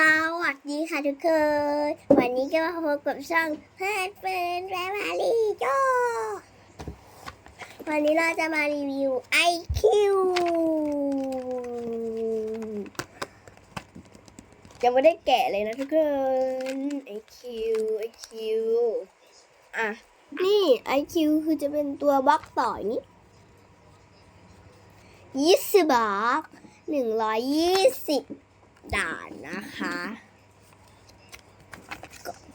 สวัสดีค่ะทุกคน วันนี้ก็มาพบกับช่องเพื่อนเป็นแฟมิลี่โจวันนี้เราจะมารีวิว IQ ยังไม่ได้แกะเลยนะทุกคน IQ IQ อะ นี่ IQ คือจะเป็นตัวบล็อกต่อยนี้ยี่สิบบล็อกหนึ่งร้อยยี่สิบ ด่านนะคะ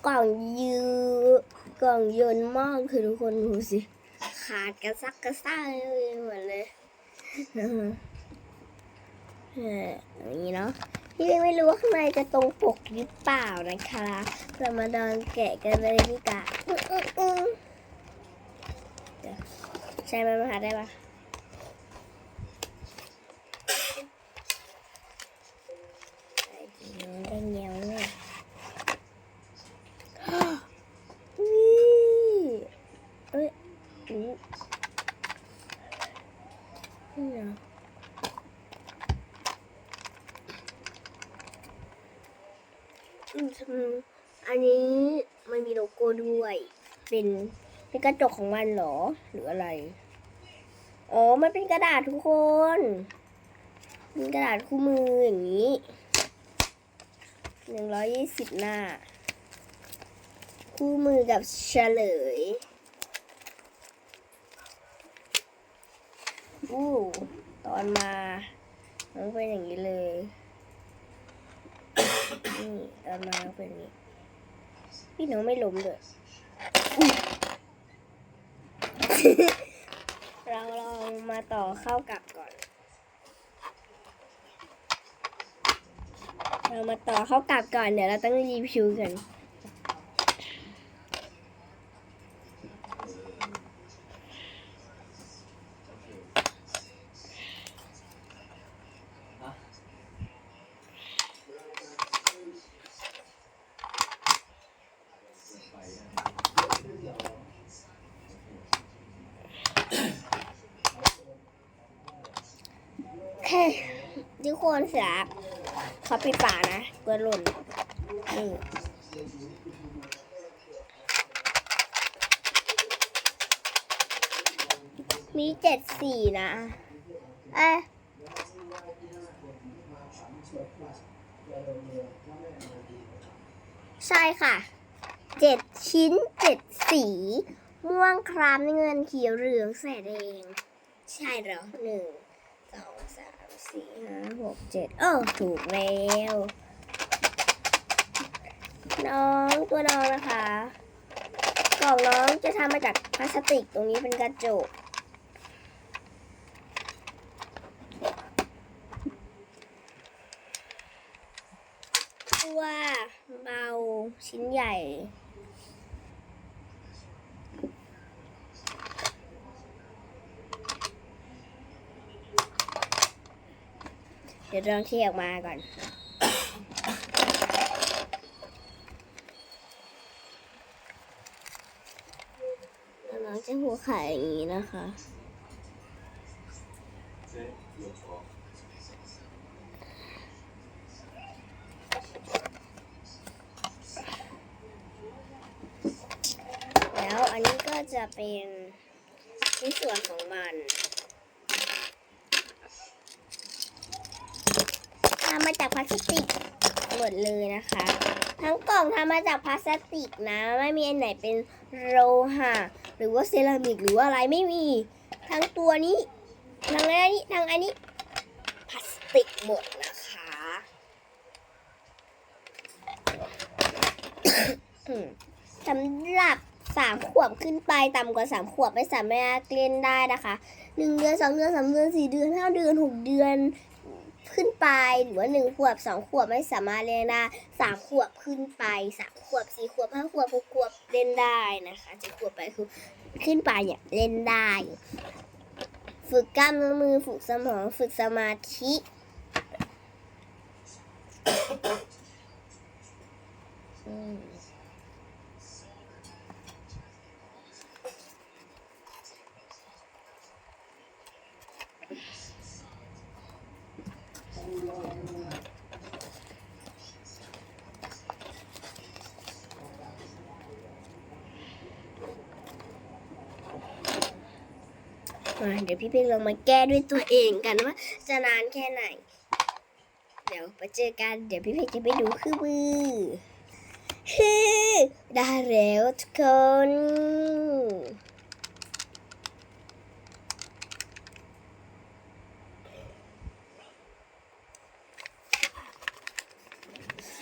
กล่องยืกล่องยนมากคือทุกคนดูสิ ขาดกระซักกระซ่าเลยหมดเลยเอออย่างนี้เนาะพี่ไม่รู้ว่าข้างในจะตรงปกหรือเปล่านะคะ เรามาดองแกะกันเลยดีกว่าใช้มันมาหาได้ปะ เงี้ยวได้เงี้ยวเลยนี่เอ้ยอู้นี่เหรอ อืมอันนี้มันมีโลโก้ด้วย เป็นเป็นกระจกของมันเหรอ หรืออะไร อ๋อ มันเป็นกระดาษทุกคนเป็นกระดาษคู่มืออย่างนี้หนึ่งร้อยยี่สิบหน้า คู่มือกับเฉลยอู้ตอนมามันเป็นอย่างนี้เลย นี่เอามาเป็นนี้ พี่น้องไม่ล้มเลยเราลองมาต่อเข้ากับก่อน เรามาต่อเข้ากลับก่อนเดี๋ยวเราต้องรีวิวกัน ทุกคนเสียเขาปิดฝานะกลัวหล่นนี่มีเจ็ดสีนะ เอใช่ค่ะ เจ็ดชิ้นเจ็ดสี ม่วงครามน้ำเงินเขียวเหลืองแสดง ใช่หรอหนึ่ง สองสามสี่ห้าหกเจ็ดเออถูกแล้วน้องตัวน้องนะคะ กล่องน้องจะทำมาจากพลาสติกตรงนี้เป็นกระจก ตัวเบาชิ้นใหญ่ เดี๋ยวลองเทียออกมาก่อนแล้วน้องจะหัวไข่อย่างนี้นะคะแล้วอันนี้ก็จะเป็นชิ้นส่วนของมันำมาจากพลาสติกหมดเลยนะคะ ทั้งกล่องทำมาจากพลาสติกนะ ไม่มีอันไหนเป็นโลหะหรือว่าเซรามิกหรือว่าอะไรไม่มี ทั้งตัวนี้ ทั้งอันนี้ทั้งอันนี้พลาสติกหมดนะคะสำหรับสามขวบขึ้นไปต่ำกว่าสามขวบไม่สามารถเล่นได้นะคะหนึ่งเดือนสองเดือนสามเดือนสี่เดือนห้าเดือนหกเดือน ขึ้นไปหรือว่าหนึ่งขวบสองขวบไม่สามารถเล่นได้สามขวบขึ้นไปสามขวบสี่ขวบห้าขวบหกขวบเล่นได้นะคะเจ็ดขวบไปคือขึ้นไปเนี่ยเล่นได้ ฝึกกล้ามเนื้อมือฝึกสมองฝึกสมาธิ เดี๋ยวพี่เพ่งลองมาแก้ด้วยตัวเองกันว่าจะนานแค่ไหน เดี๋ยวไปเจอกัน เดี๋ยวพี่เพ่งจะไปดูคือมือฮือได้แล้วทุกคน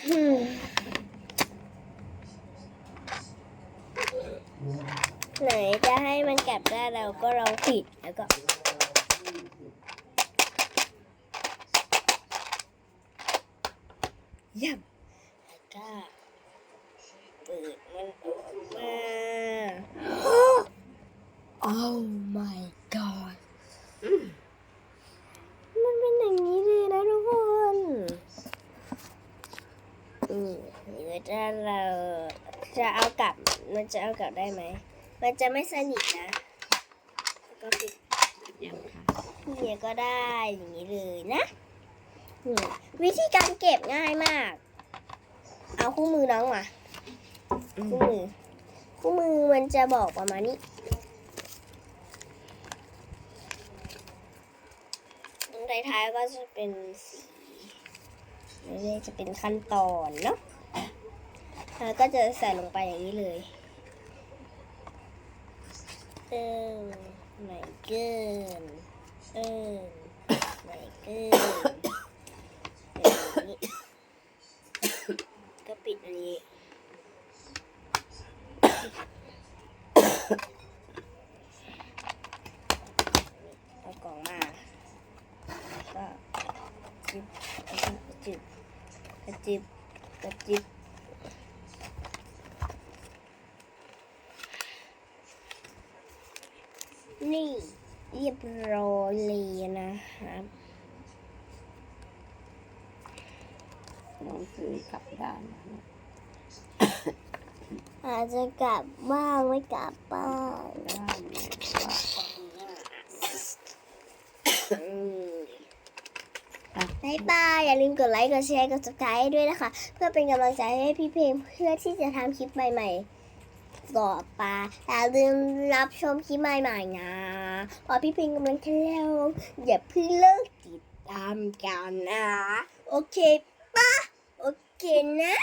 อืม ไหนจะให้มันกลับได้เราก็ลองผิดแล้วก็ย่ำแล้วก็เปิดมันออกมา Oh my god มันเป็นอย่างนี้เลยนะทุกคนอืมหรือถ้าเราจะเอากลับ มันจะเอากลับได้ไหม มันจะไม่สนิทนะแล้วก็ปิดยังค่ะเนี่ยก็ได้อย่างนี้เลยนะอืมวิธีการเก็บง่ายมาก เอาคู่มือน้องมาคู่มือ คู่มือมันจะบอกประมาณนี้ตรงท้ายๆก็จะเป็นสีนี่จะเป็นขั้นตอนเนาะแล้วก็จะใส่ลงไปอย่างนี้เลย เออไม่เกิน เออไม่เกินอย่างนี้ก็ปิดอันนี้ เอากล่องมาก็จิบกระจิบกระจิบกระจิบนี่ เรียบร้อยเลยนะครับหนังสือกลับด้านนะเนี่ยอาจจะกลับบ้างไม่กลับบ้างด้านเนี่ยว่าอืมบายบายอย่าลืมกดไลค์ กดแชร์ กด subscribe ให้ด้วยนะคะ เพื่อเป็นกำลังใจให้พี่เพลงเพื่อที่จะทำคลิปใหม่ ๆ ต่อไปอย่าลืมรับชมคลิปใหม่ๆนะเพอพี่เพลงกำลังเที่ยวอย่าเพิ่งเลิกติดตามกันนะ โอเคปะโอเคนะ